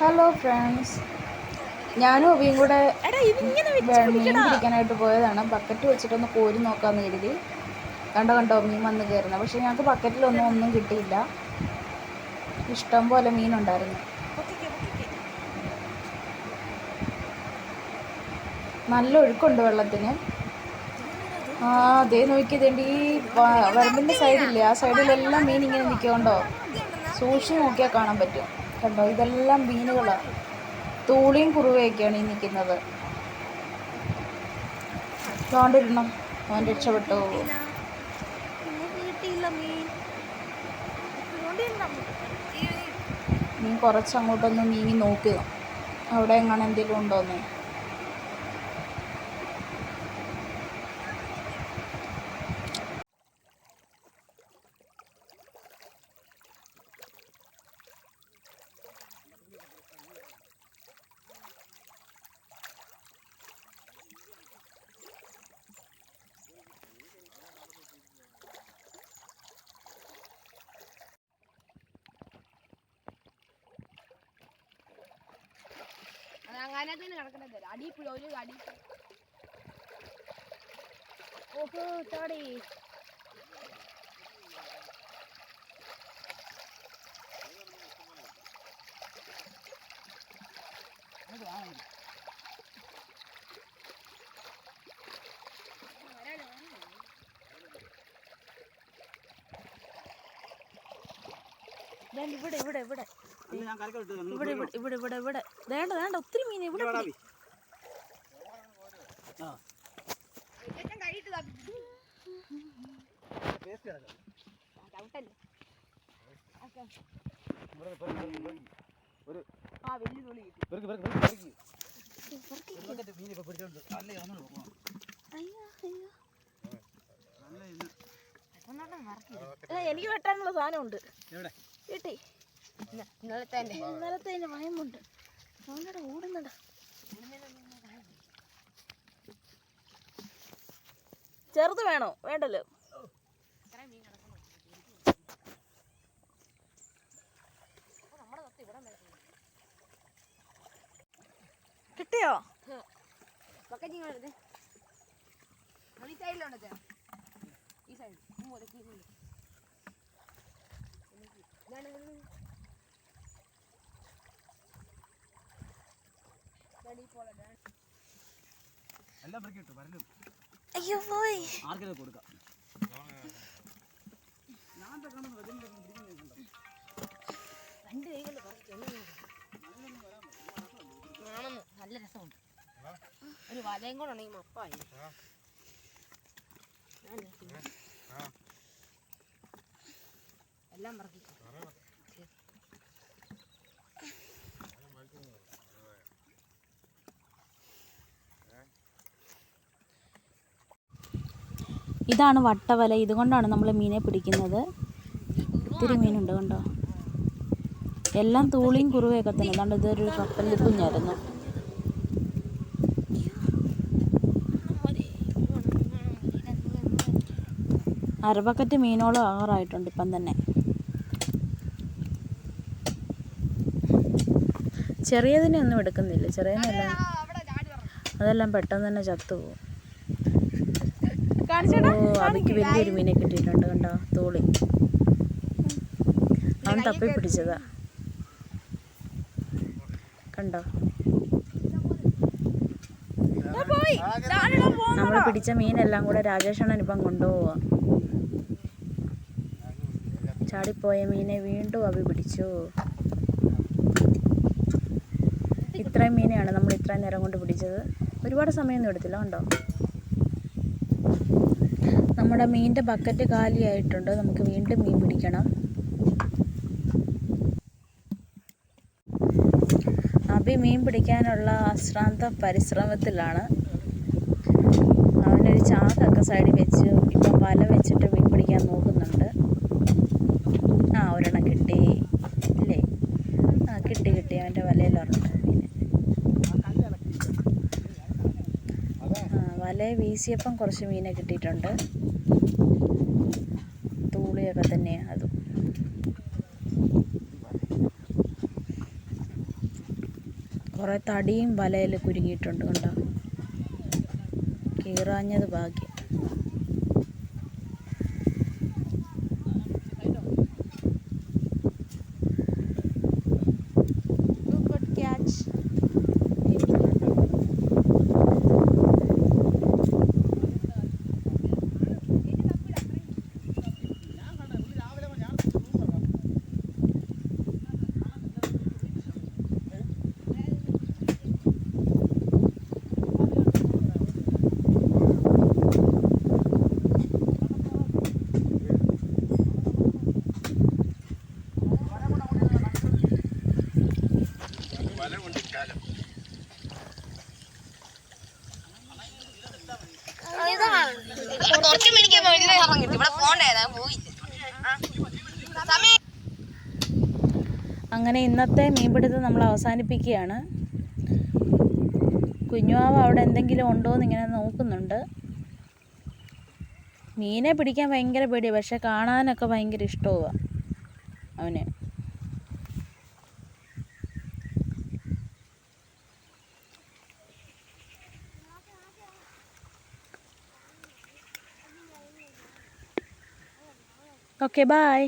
Hello friends ഞാനും അവയും കൂടെ മീൻ പിടിക്കാനായിട്ട് പോയതാണ്. ബക്കറ്റ് വെച്ചിട്ടൊന്ന് കോരി നോക്കാമെന്ന് കരുതി. കണ്ടോ കണ്ടോ മീൻ വന്ന് കയറുന്നത് പക്ഷേ ഞങ്ങൾക്ക് ബക്കറ്റിലൊന്നും ഒന്നും കിട്ടിയില്ല. ഇഷ്ടം പോലെ മീനുണ്ടായിരുന്നു. നല്ല ഒഴുക്കുണ്ട് വെള്ളത്തിന്. ആ അതേ നോക്കിയതേണ്ടി. വരമ്പിന്റെ സൈഡില്ലേ? ആ സൈഡിലെല്ലാം മീൻ ഇങ്ങനെ നിൽക്കുന്നുണ്ടോ സൂക്ഷിച്ച് നോക്കിയാൽ കാണാൻ പറ്റും. കണ്ടോ? ഇതെല്ലാം മീനുകളാണ് തൂളിയും കുറുവയൊക്കെയാണ് ഈ നിൽക്കുന്നത് തോണ്ടിടണം അവൻ രക്ഷപ്പെട്ടു. കുറച്ചങ്ങോട്ടൊന്ന്. നീ കുറച്ച് അങ്ങോട്ടൊന്ന് നീങ്ങി നോക്കുക അവിടെ എങ്ങനെ എന്തെങ്കിലും ഉണ്ടോന്ന് അങ്ങനെ തന്നെ കിടക്കണത് അടിയിപ്പിഴ ഒരു അടി ഓഹോ ചാടി. ഇവിടെ ഇവിടെ ഇവിടെ. ഇവിടെ ഇവിടെ ഇവിടെ ഇവിടെ വേണ്ട വേണ്ട ഒത്തിരി മീൻ ഇവിടെ എനിക്ക് വെട്ടാനുള്ള സാധനം ഉണ്ട് കിട്ടി. ഭയമുണ്ട്. ഓടുന്നുണ്ട് ചെറുത് വേണോ? വേണ്ടല്ലോ. കിട്ടിയോ? ഈ സൈഡ് ഈ മുതക്കി എല്ലാം പെറുക്കി ഇട്ടു വരലും. അയ്യോ പോയി. ആർക്കെങ്കിലും കൊടുക്കാം. രണ്ട് ആണെന്ന്. നല്ല രസമുണ്ട്. ഒരു വലയും കൂടെ ഉണ്ടെങ്കിൽ മപ്പായി ഞാൻ എല്ലാം പറക്കി ഇതാണ് വട്ടവല. ഇതുകൊണ്ടാണ് നമ്മൾ മീനെ പിടിക്കുന്നത്. ഒത്തിരി മീനുണ്ട് കണ്ടോ? എല്ലാം തൂളിയും കുറുവയൊക്കെ തന്നെ. അതുകൊണ്ട് ഇതൊരു കപ്പലിൽ കുഞ്ഞായിരുന്നു. അരബക്കറ്റ് മീനോളം ആറായിട്ടുണ്ട് ഇപ്പം തന്നെ. ചെറിയതിനെ ഒന്നും എടുക്കുന്നില്ല. ചെറിയതിനെല്ലാം അതെല്ലാം പെട്ടെന്ന് തന്നെ ചത്തുപോകും. ഓ അവിക്ക് വലിയൊരു മീനെ കിട്ടിയിട്ടുണ്ട് കണ്ടോ? തോളി. അവൻ തപ്പി പിടിച്ചതാ. കണ്ടോ? നമ്മൾ പിടിച്ച മീനെല്ലാം കൂടെ രാജേഷണ്ണൻ ഇപ്പം കൊണ്ടുപോവാ. ചാടിപ്പോയ മീനെ വീണ്ടും അവി പിടിച്ചു. ഇത്രയും മീനെയാണ് നമ്മൾ ഇത്രയും നേരം കൊണ്ട് പിടിച്ചത്. ഒരുപാട് സമയമൊന്നും എടുത്തില്ല കണ്ടോ? നമ്മുടെ മീനിന്റെ ബക്കറ്റ് കാലിയായിട്ടുണ്ട്. നമുക്ക് വീണ്ടും മീൻ പിടിക്കണം. അഭി മീൻ പിടിക്കാനുള്ള അശ്രാന്ത പരിശ്രമത്തിലാണ്. അവനൊരു ചാക്കൊക്കെ സൈഡിൽ വെച്ച്. ഇപ്പം വല വെച്ചിട്ട് മീൻ പിടിക്കാൻ നോക്കുന്നുണ്ട് ആ ഒരെണ്ണം കിട്ടി ഇല്ലേ ആ കിട്ടി കിട്ടി അവന്റെ വലയിലൊരെണ്ണം മീൻ ആ വല വീശിയപ്പം കുറച്ച് മീനെ കിട്ടിയിട്ടുണ്ട്. തൂളിയൊക്കെ തന്നെയാണ് അതും. കുറേ തടിയും വലയിൽ കുരുങ്ങിയിട്ടുണ്ട് കണ്ടോ? കീറാഞ്ഞത് ഭാഗ്യം. അങ്ങനെ ഇന്നത്തെ മീൻപിടുത്തം നമ്മൾ അവസാനിപ്പിക്കുകയാണ്. കുഞ്ഞുവാവ് അവിടെ എന്തെങ്കിലും ഉണ്ടോ എന്ന് ഇങ്ങനെ നോക്കുന്നുണ്ട്. മീനെ പിടിക്കാൻ ഭയങ്കര പേടിയാണ് പക്ഷെ കാണാനൊക്കെ ഭയങ്കര ഇഷ്ടമാണ് അവന്. Okay bye